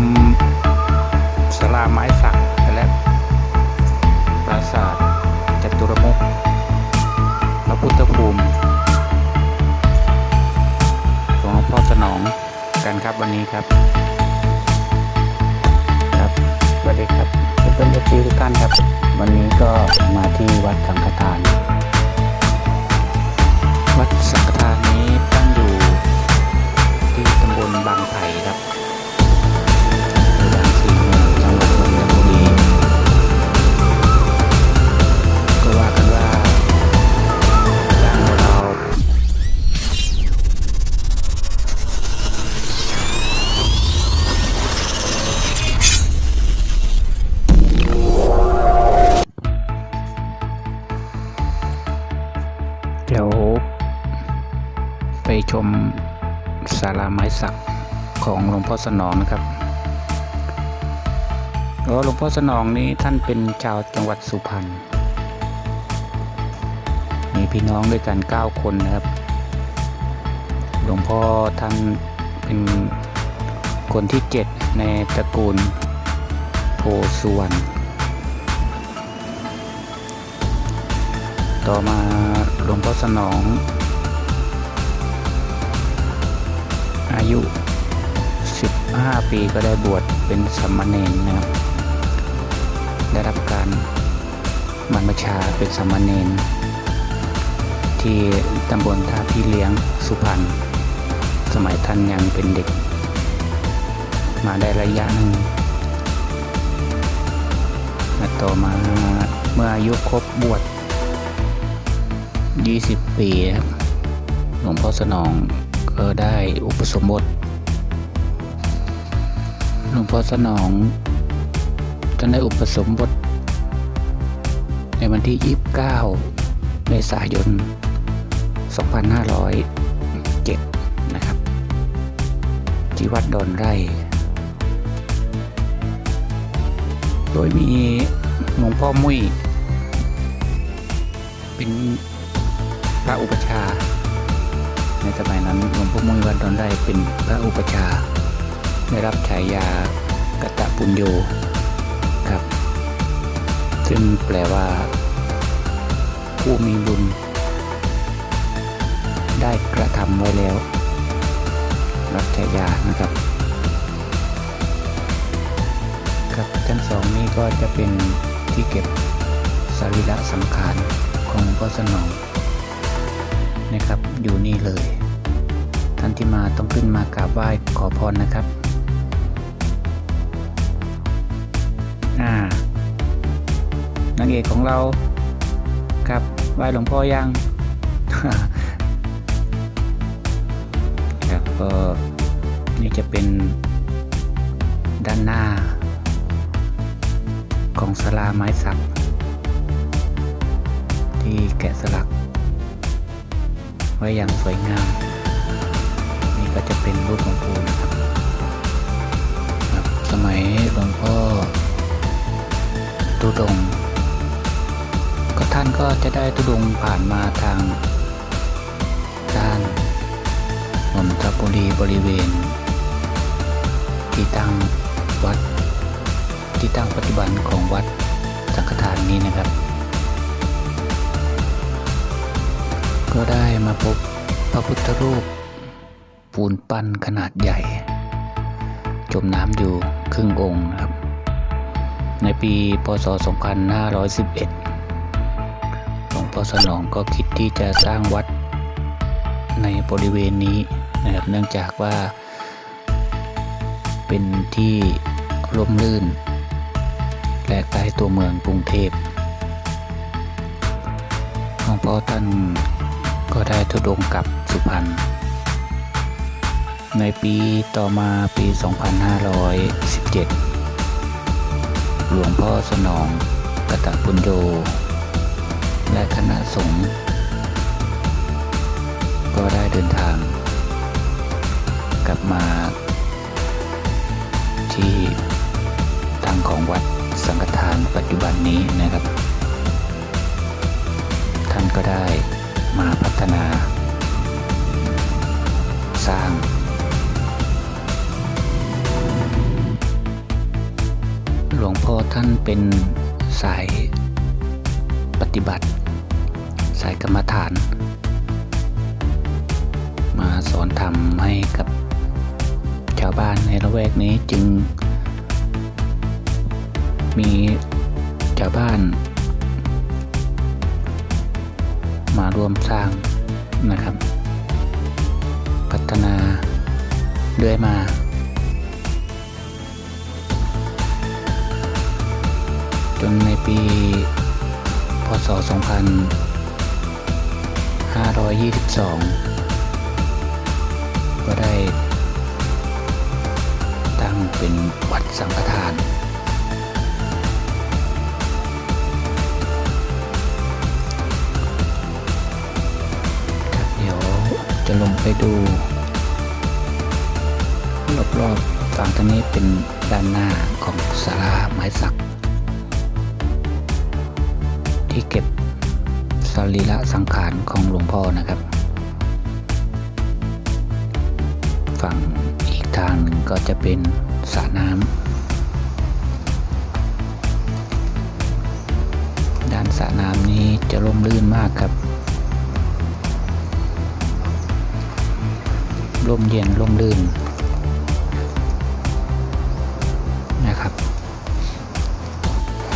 มศาลาไม้สักและปราสาทจตุรมุขพระพุทธภูมิหลวงพ่อสนองกันครับวันนี้ครับ ครับสวัสดีครับเพื่อนเอฟซีทุกท่านครับ วันนี้ก็มาที่วัดสังฆทาน วัดสังฆทานนี้ตั้งอยู่ที่ตำบลบางไผ่ครับ ลาไม้สักของหลวงพ่อสนองนะครับเออหลวงพ่อสนองนี้ท่านเป็นชาวจังหวัดสุพรรณ มีพี่น้องด้วยกัน 9 คนนะครับ หลวงพ่อท่านเป็นคนที่ 7 ในตระกูลโพสุวรรณ ต่อมาหลวงพ่อสนอง อายุ 15 ปีก็ได้บวชเป็นสามเณรนะครับ ได้รับการบรรพชาเป็นสามเณรที่ตำบลท่าพี่เลี้ยงสุพรรณสมัยท่านยังเป็นเด็ก มาได้ระยะหนึ่งต่อมาเมื่ออายุครบบวช 20 ปีครับหลวงพ่อสนอง ก็ได้อุปสมบท หลวงพ่อสนองท่านได้อุปสมบท ในวันที่ 29 เมษายน 2507 นะครับ ที่วัดดอนไร่ โดยมีหลวงพ่อมุ้ยเป็นพระอุปชา ในสมัยนั้นหลวงพ่อมุ้ยวัดดอนไร่เป็นพระอุปชาได้รับฉายากตะปุญโยครับ ซึ่งแปลว่า ผู้มีบุญ ได้กระทำไว้แล้ว รับฉายานะครับครับชั้นสองนี้ก็จะเป็นที่เก็บสรีระสังขารของหลวงพ่อสนอง นะครับ อยู่นี่เลย ท่านที่มาต้องขึ้นมากราบไหว้ขอพรนะครับอ่านางเอกของเราครับไหว้หลวงพ่อยังครับก็นี่จะเป็นด้านหน้า ของศาลาไม้สักที่แกะสลัก ไว้อย่างสวยงาม นี่ก็จะเป็นรูปหลวงปูนะครับครับ สมัยหลวงพ่อตุดง ก็ท่านก็จะได้ตุดงผ่านมาทางด้านนนทบุรีบริเวณ ที่ตั้งวัด ที่ตั้งปัจจุบันของวัดสังฆทานนี้นะครับ ก็ได้มาพบพระพุทธรูป ปูนปั้นขนาดใหญ่ จมน้ำอยู่ครึ่งองค์นะครับ ในปีพศ 2511 หลวงพ่อสนองก็คิดที่จะสร้างวัดในบริเวณนี้นะครับเนื่องจากว่า เป็นที่ร่มรื่น และใกล้ตัวเมืองกรุงเทพหลวงพ่อท่าน ก็ได้ทุดงกลับสุพรรณ ในปีต่อมาปี 2517 หลวงพ่อสนองกตปุญโยและคณะสงฆ์ก็ได้เดินทาง กลับมา ที่ตั้งของวัดสังฆทานปัจจุบันนี้นะครับ ท่านก็ได้ มาพัฒนา สร้างหลวงพ่อท่านเป็นสายปฏิบัติ สายกรรมฐาน มาสอนธรรมให้กับชาวบ้านในละแวกนี้จึงมีชาวบ้าน มาร่วมสร้างนะครับ พัฒนาเรื่อยมาจนในปี พศ 2522 ก็ได้ตั้งเป็นวัดสังฆทาน จะลงไปดูรอบๆฝั่งทางนี้เป็นด้านหน้าของศาลาไม้สัก ที่เก็บสรีระสังขารของหลวงพ่อนะครับ ฝั่งอีกทางหนึ่งก็จะเป็นสระน้ำด้านสระน้ำนี้จะร่มรื่นมากครับ ร่มเย็นร่มรื่นนะครับ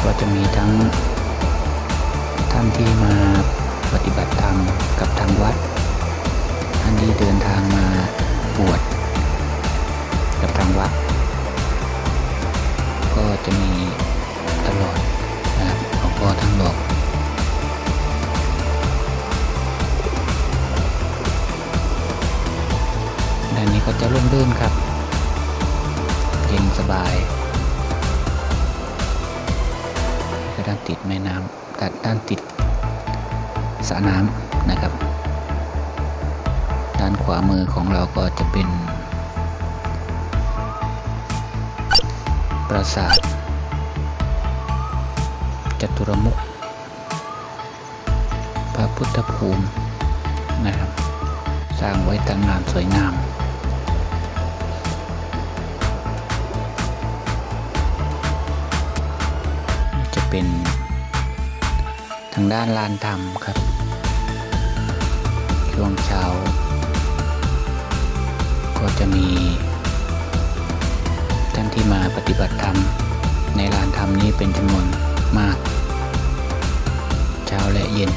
ก็จะมีทั้งท่านที่มาปฏิบัติธรรมกับทางวัด ท่านที่เดินทางมาบวชกับทางวัด ด้านติดแม่น้ำดด้านติดสระน้ำนะครับ ด้านขวามือของเราก็จะเป็น ปราสาทจตุรมุขพระพุทธภูมินะครับ สร้างไว้ตั้งนานสวยงาม เป็นทางด้านลานธรรมครับ ช่วงเช้า ก็จะมี ท่านที่มาปฏิบัติธรรม ในลานธรรมนี้เป็นจำนวนมาก เช้าและเย็น